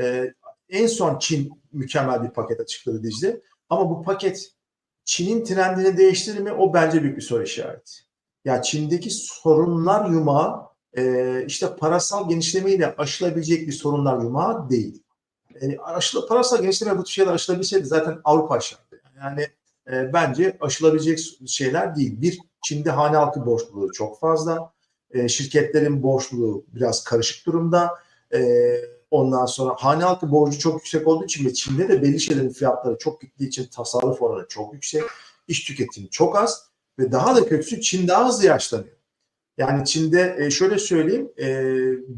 E, en son Çin mükemmel bir paket açıkladı Dicle. Ama bu paket Çin'in trendini değiştirir mi? O bence büyük bir soru işareti. Ya Çin'deki sorunlar yumağı e, işte parasal genişlemeyle aşılabilecek bir sorunlar yumağı değil. E, aşıla, parasal genişleme bu tür şeyler aşılabilseydi zaten Avrupa aşardı. Yani e, bence aşılabilecek şeyler değil. Bir, Çin'de hane halkı borçluluğu çok fazla. E, şirketlerin borçluluğu biraz karışık durumda. E, ondan sonra hane halkı borcu çok yüksek olduğu için ve Çin'de de belli şeylerin fiyatları çok gittiği için tasarruf oranı çok yüksek. İş tüketimi çok az ve daha da kötüsü Çin daha hızlı yaşlanıyor. Yani Çin'de e, şöyle söyleyeyim e,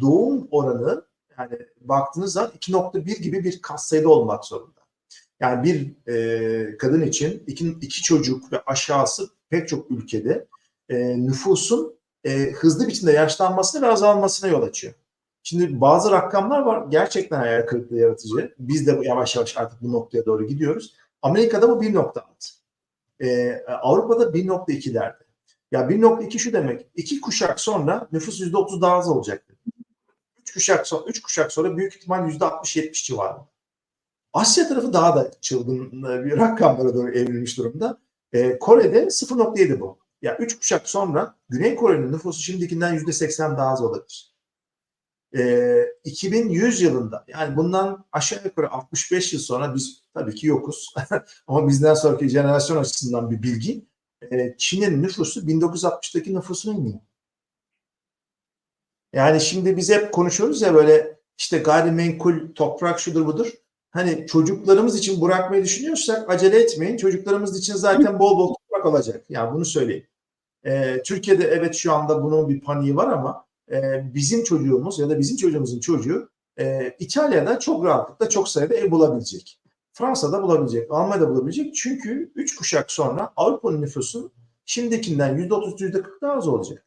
doğum oranı yani baktığınız zaman 2.1 gibi bir katsayıda olmak zorunda. Yani bir e, kadın için iki, iki çocuk ve aşağısı pek çok ülkede nüfusun e, hızlı biçimde yaşlanmasına ve azalmasına yol açıyor. Şimdi bazı rakamlar var gerçekten hayal kırıklığı yaratıcı. Biz de yavaş yavaş artık bu noktaya doğru gidiyoruz. Amerika'da bu 1.6. E, Avrupa'da 1.2'lerde. Ya 1.2 şu demek. iki kuşak sonra nüfus %30 daha az olacak. Üç kuşak sonra, üç kuşak sonra büyük ihtimal %60-70 civarında. Asya tarafı daha da çılgın bir rakamlara doğru evrilmiş durumda. Ee, Kore'de 0.7 bu. Ya 3 kuşak sonra Güney Kore'nin nüfusu şimdikinden %80 daha az olabilir. Ee, 2100 yılında yani bundan aşağı yukarı 65 yıl sonra biz tabii ki yokuz. Ama bizden sonraki jenerasyon açısından bir bilgi. Ee, Çin'in nüfusu 1960'daki nüfusuna iniyor. Yani şimdi biz hep konuşuyoruz ya böyle işte gayrimenkul, toprak şudur budur. Hani çocuklarımız için bırakmayı düşünüyorsak acele etmeyin. Çocuklarımız için zaten bol bol toprak olacak. Yani bunu söyleyeyim. Ee, Türkiye'de evet şu anda bunun bir paniği var ama e, bizim çocuğumuz ya da bizim çocuğumuzun çocuğu e, İtalya'da çok rahatlıkla çok sayıda ev bulabilecek. Fransa'da bulabilecek, Almanya'da bulabilecek. Çünkü 3 kuşak sonra Avrupa'nın nüfusu şimdikinden %30, %40 daha az olacak.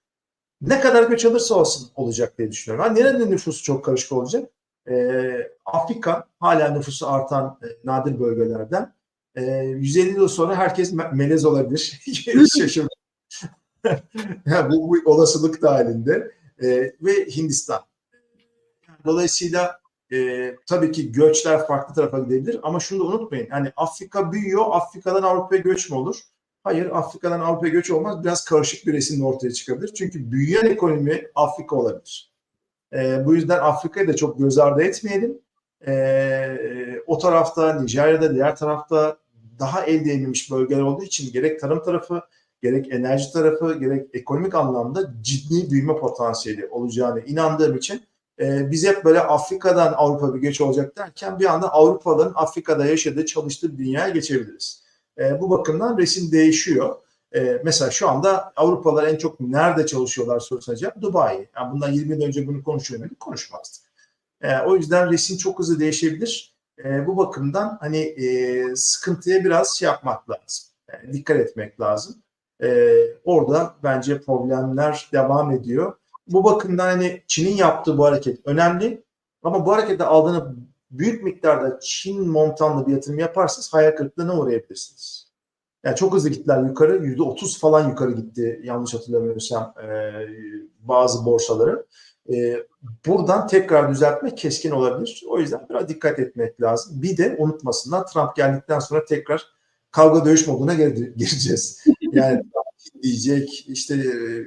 Ne kadar göç alırsa olsun olacak diye düşünüyorum. Yani nerenin nüfusu çok karışık olacak? Ee, Afrika hala nüfusu artan e, nadir bölgelerden. E, 150 yıl sonra herkes me- melez olabilir. Yani bu, bu olasılık dahilinde. E, ve Hindistan. Dolayısıyla e, tabii ki göçler farklı tarafa gidebilir ama şunu da unutmayın. Yani Afrika büyüyor, Afrika'dan Avrupa'ya göç mü olur? Hayır, Afrika'dan Avrupa'ya göç olmaz. Biraz karışık bir resim ortaya çıkabilir. Çünkü büyüyen ekonomi Afrika olabilir. E, bu yüzden Afrika'yı da çok göz ardı etmeyelim. E, o tarafta, Nijerya'da, diğer tarafta daha el değmemiş bölgeler olduğu için gerek tarım tarafı, gerek enerji tarafı, gerek ekonomik anlamda ciddi büyüme potansiyeli olacağını inandığım için e, biz hep böyle Afrika'dan Avrupa bir göç olacak derken bir anda Avrupalıların Afrika'da yaşadığı, çalıştığı dünyaya geçebiliriz. E, bu bakımdan resim değişiyor. E, mesela şu anda Avrupalılar en çok nerede çalışıyorlar sorusuna cevap Dubai. Yani bundan 20 yıl önce bunu konuşuyor muydu? Konuşmazdık. E, o yüzden resim çok hızlı değişebilir. E, bu bakımdan hani e, sıkıntıya biraz şey yapmak lazım. Yani dikkat etmek lazım. E, orada bence problemler devam ediyor. Bu bakımdan hani Çin'in yaptığı bu hareket önemli. Ama bu harekette aldığını büyük miktarda Çin montanlı bir yatırım yaparsanız hayal kırıklığına uğrayabilirsiniz. Yani çok hızlı gittiler yukarı. Yüzde otuz falan yukarı gitti yanlış hatırlamıyorsam e, bazı borsaları. E, buradan tekrar düzeltmek keskin olabilir. O yüzden biraz dikkat etmek lazım. Bir de unutmasınlar Trump geldikten sonra tekrar kavga dövüş moduna gireceğiz. Yani diyecek, işte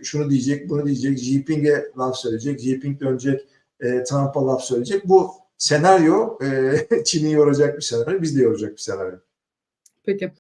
şunu diyecek, bunu diyecek, Jinping'e laf söyleyecek, Jinping dönecek, e, Trump'a laf söyleyecek. Bu senaryo e, Çin'i yoracak bir senaryo, biz de yoracak bir senaryo. Peki.